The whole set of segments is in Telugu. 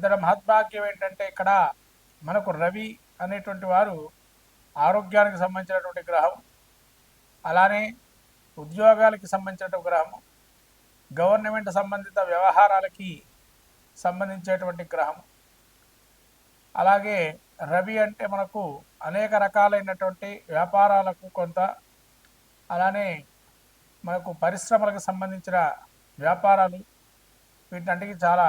ఇంతటి మహద్భాగ్యం ఏంటంటే ఇక్కడ మనకు రవి అనేటువంటి వారు ఆరోగ్యానికి సంబంధించినటువంటి గ్రహం అలానే ఉద్యోగాలకి సంబంధించినటువంటి గ్రహం గవర్నమెంట్ సంబంధిత వ్యవహారాలకి సంబంధించేటువంటి గ్రహం అలాగే రవి అంటే మనకు అనేక రకాలైనటువంటి వ్యాపారాలకు కొంత అలానే మనకు పరిశ్రమలకు సంబంధించిన వ్యాపారాలు వీటన్నిటికీ చాలా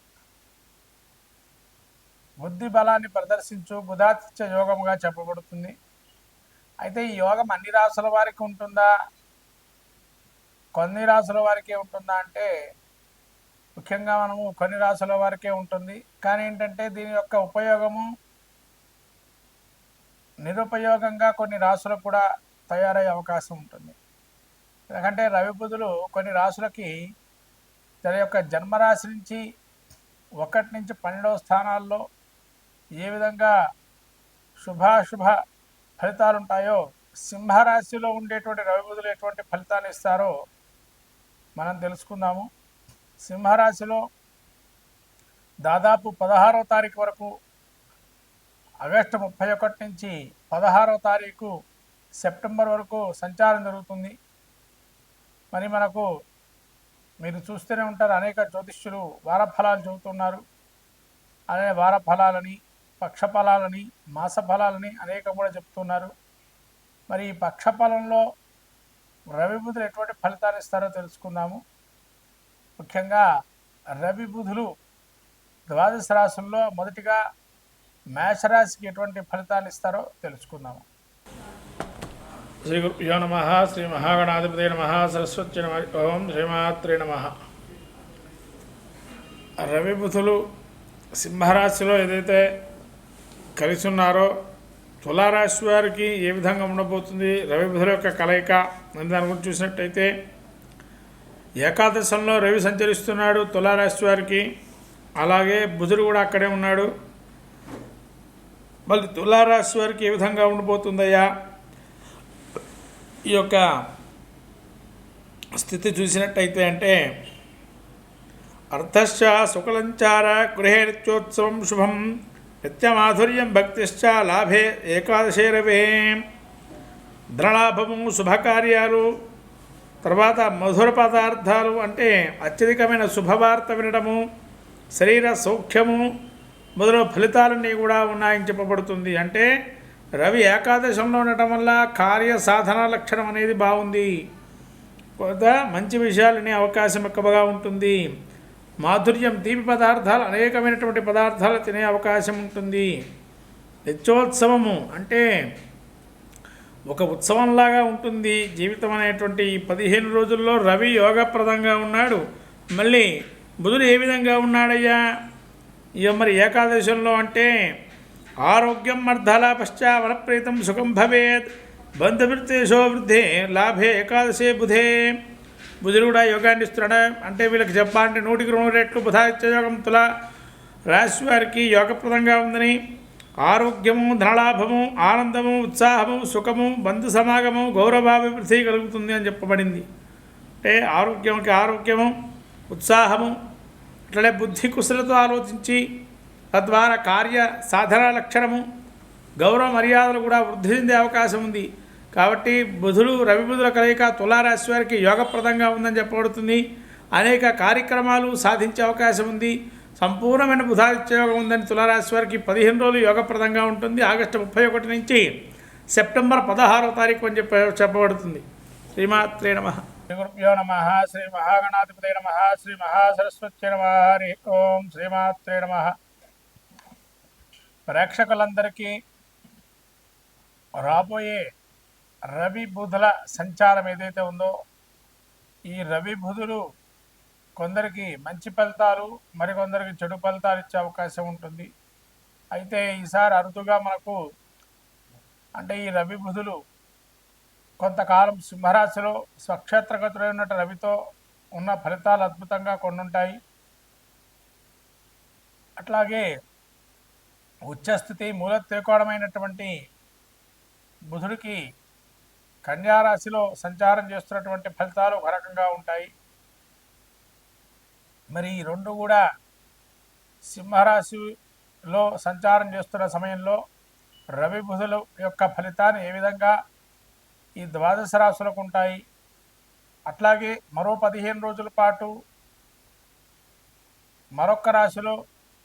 బుద్ధి బలాన్ని ప్రదర్శించు బుధాతిత్య యోగముగా చెప్పబడుతుంది. అయితే ఈ యోగం అన్ని రాసుల వారికి ఉంటుందా? కొన్ని రాసుల వారికే ఉంటుందా అంటే ముఖ్యంగా మనము కొన్ని రాసుల వారికే ఉంటుంది. కానీ ఏంటంటే దీని యొక్క ఉపయోగము నిరుపయోగంగా కొన్ని రాసులకు కూడా తయారయ్యే అవకాశం ఉంటుంది. ఎందుకంటే రవి బుధులు కొన్ని రాసులకి తన యొక్క జన్మరాశి నుంచి ఒకటి నుంచి పన్నెండవ స్థానాల్లో ఏ విధంగా శుభాశుభ ఫలితాలు ఉంటాయో సింహరాశిలో ఉండేటువంటి రవి బుధులు ఎటువంటి ఫలితాలు ఇస్తారో మనం తెలుసుకుందాము. సింహరాశిలో దాదాపు పదహారవ తారీఖు వరకు ఆగస్టు ముప్పై ఒకటి నుంచి పదహారవ తారీఖు సెప్టెంబర్ వరకు సంచారం జరుగుతుంది. మరి మనకు మీరు చూస్తూనే ఉంటారు అనేక జ్యోతిష్యులు వారఫలాలు చెబుతున్నారు. అనే వారఫలాలని పక్షఫలాలని మాస ఫలాలని అనేకం కూడా చెప్తున్నారు. మరి ఈ పక్షఫలంలో రవి బుధులు ఎటువంటి ఫలితాలు ఇస్తారో తెలుసుకుందాము. ముఖ్యంగా రవి బుధులు ద్వాదశ రాశుల్లో మొదటిగా మేషరాశికి ఎటువంటి ఫలితాలు ఇస్తారో తెలుసుకుందాము. శ్రీ గురుభ్యో నమ శ్రీ మహాగణాధిపతి నమ సరస్వతి నమ ఓం శ్రీమాత్రే నమ. రవి బుధులు సింహరాశిలో ఏదైతే కలిసి ఉన్నారో తులారాశి వారికి ఏ విధంగా ఉండబోతుంది రవిబుధుల యొక్క కలయిక అని దాని గురించి చూసినట్టయితే ఏకాదశంలో రవి సంచరిస్తున్నాడు తులారాశి వారికి అలాగే బుధుడు కూడా అక్కడే ఉన్నాడు. మళ్ళీ తులారాశి వారికి ఏ విధంగా ఉండబోతుందయ్యా? ఈ యొక్క స్థితి చూసినట్టయితే అంటే అర్థశ్చ శుక్లంచార గృహేత్యోత్సవం శుభం. నిత్యమాధుర్యం భక్తిశ్చ లాభే ఏకాదశేరవే ధనలాభము శుభకార్యాలు తర్వాత మధుర పదార్థాలు అంటే అత్యధికమైన శుభవార్త వినడము శరీర సౌఖ్యము మొదలగు ఫలితాలన్నీ కూడా ఉన్నాయని చెప్పబడుతుంది. అంటే రవి ఏకాదశంలో ఉండటం వల్ల కార్య సాధన లక్షణం అనేది బాగుంది. కొంత మంచి విషయాలు వినే అవకాశం ఎక్కువగా ఉంటుంది. మాధుర్యం తీపి పదార్థాలు అనేకమైనటువంటి పదార్థాలు తినే అవకాశం ఉంటుంది. నిత్యోత్సవము అంటే ఒక ఉత్సవంలాగా ఉంటుంది. జీవితం అనేటువంటి పదిహేను రోజుల్లో రవి యోగప్రదంగా ఉన్నాడు. మళ్ళీ బుధుడు ఏ విధంగా ఉన్నాడయ్యా? ఇక మరి ఏకాదశంలో అంటే ఆరోగ్యం అర్ధలాపశ్చ వనప్రీతం సుఖం భవేత్ బంధువృత్తేశో వృద్ధే లాభే ఏకాదశే బుధే. బుధుడు కూడా యోగాన్ని ఇస్తున్నాడు. అంటే వీళ్ళకి చెప్పాలంటే నూటికి రెండు రెట్లు బుధాదిత్య యోగం తుల రాశి వారికి యోగప్రదంగా ఉందని. ఆరోగ్యము ధనలాభము ఆనందము ఉత్సాహము సుఖము బంధు సమాగము గౌరవాభివృద్ధి కలుగుతుంది అని చెప్పబడింది. అంటే ఆరోగ్యంకి ఆరోగ్యము ఉత్సాహము అట్లనే బుద్ధి కుశలతో ఆలోచించి తద్వారా కార్య సాధన లక్షణము గౌరవ మర్యాదలు కూడా వృద్ధి చెందే అవకాశం ఉంది. కాబట్టి బుధుడు రవి బుధుల కలయిక తులారాశి వారికి యోగప్రదంగా ఉందని చెప్పబడుతుంది. అనేక కార్యక్రమాలు సాధించే అవకాశం ఉంది. సంపూర్ణమైన బుధాదిత్య యోగం ఉందని తులారాశి వారికి పదిహేను రోజులు యోగప్రదంగా ఉంటుంది. ఆగస్టు ముప్పై ఒకటి నుంచి సెప్టెంబర్ పదహారో తారీఖు అని చెప్ప చెప్పబడుతుంది. శ్రీమాత్రే నమ. శ్రీ గురుభ్యో నమ. శ్రీ మహాగణాధిపతి నమ. శ్రీ మహాసరస్వతి నమ. హరి ఓం. శ్రీమాత్రే నమ. ప్రేక్షకులందరికీ రాబోయే రవి బుధుల సంచారం ఏదైతే ఉందో ఈ రవి బుధులు కొందరికి మంచి ఫలితాలు మరికొందరికి చెడు ఫలితాలు ఇచ్చే అవకాశం ఉంటుంది. అయితే ఈసారి అరుదుగా మనకు అంటే ఈ రవి బుధులు కొంతకాలం సింహరాశిలో స్వక్షేత్రగతుడైనట్టు రవితో ఉన్న ఫలితాలు అద్భుతంగా కొన్నుంటాయి. అట్లాగే ఉచ్చస్థితి మూలత్రికోణమైనటువంటి బుధుడికి కన్యారాశిలో సంచారం చేస్తున్నటువంటి ఫలితాలు ఒక రకంగా ఉంటాయి. మరి ఈ రెండు కూడా సింహరాశిలో సంచారం చేస్తున్న సమయంలో రవి బుధుల యొక్క ఫలితాన్ని ఏ విధంగా ఈ ద్వాదశ రాశులకు ఉంటాయి. అట్లాగే మరో పదిహేను రోజుల పాటు మరొక రాశిలో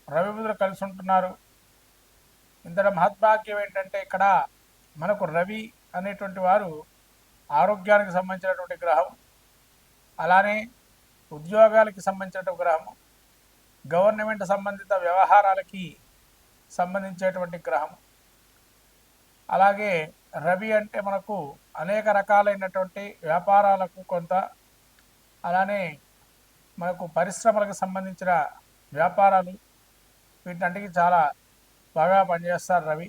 రవి బుధులు కలిసి ఉంటున్నారు. ఇంతటి మహద్భాగ్యం ఏంటంటే ఇక్కడ మనకు రవి అనేటువంటి వారు ఆరోగ్యానికి సంబంధించినటువంటి గ్రహం అలానే ఉద్యోగాలకి సంబంధించినటువంటి గ్రహం గవర్నమెంట్ సంబంధిత వ్యవహారాలకి సంబంధించేటువంటి గ్రహం అలాగే రవి అంటే మనకు అనేక రకాలైనటువంటి వ్యాపారాలకు కొంత అలానే మనకు పరిశ్రమలకు సంబంధించిన వ్యాపారాలు వీటన్నిటికీ చాలా బాగా పనిచేస్తారు రవి.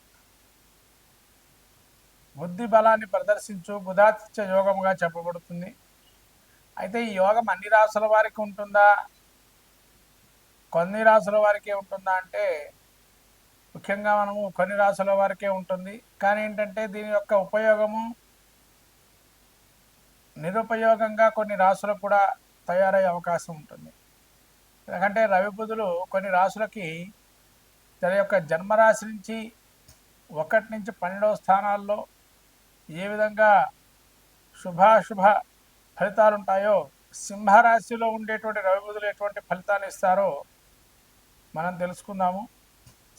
బుద్ధి బలాన్ని ప్రదర్శించు బుధాతిత్య యోగముగా చెప్పబడుతుంది. అయితే ఈ యోగం అన్ని రాసుల వారికి ఉంటుందా? కొన్ని రాసుల వారికే ఉంటుందా అంటే ముఖ్యంగా మనము కొన్ని రాసుల వారికే ఉంటుంది. కానీ ఏంటంటే దీని యొక్క ఉపయోగము నిరుపయోగంగా కొన్ని రాసులకు కూడా తయారయ్యే అవకాశం ఉంటుంది. ఎందుకంటే రవి బుధులు కొన్ని రాసులకి తన యొక్క జన్మరాశి నుంచి ఒకటి నుంచి పన్నెండవ స్థానాల్లో ఏ విధంగా శుభాశుభ ఫలితాలు ఉంటాయో సింహరాశిలో ఉండేటువంటి రవి బుధులు ఎటువంటి ఫలితాలు ఇస్తారో మనం తెలుసుకుందాము.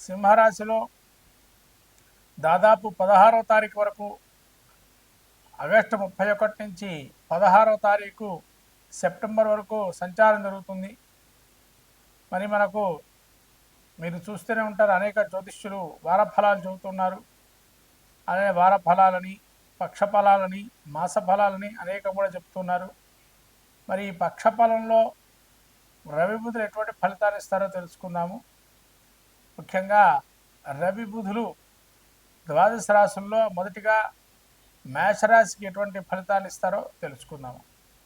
సింహరాశిలో దాదాపు పదహారో తారీఖు వరకు ఆగస్టు ముప్పై ఒకటి నుంచి పదహారో తారీఖు సెప్టెంబర్ వరకు సంచారం జరుగుతుంది. మరి మనకు మీరు చూస్తూనే ఉంటారు అనేక జ్యోతిష్యులు వారఫలాలు చెబుతున్నారు. అనే వారఫలాలని పక్షఫలాలని మాస ఫలాలని అనేక కూడా చెప్తున్నారు. మరి ఈ పక్షఫలంలో రవి బుధులు ఎటువంటి ఫలితాలు ఇస్తారో తెలుసుకుందాము. ముఖ్యంగా రవి బుధులు ద్వాదశ రాశుల్లో మొదటిగా మేషరాశికి ఎటువంటి ఫలితాలు ఇస్తారో తెలుసుకుందాము.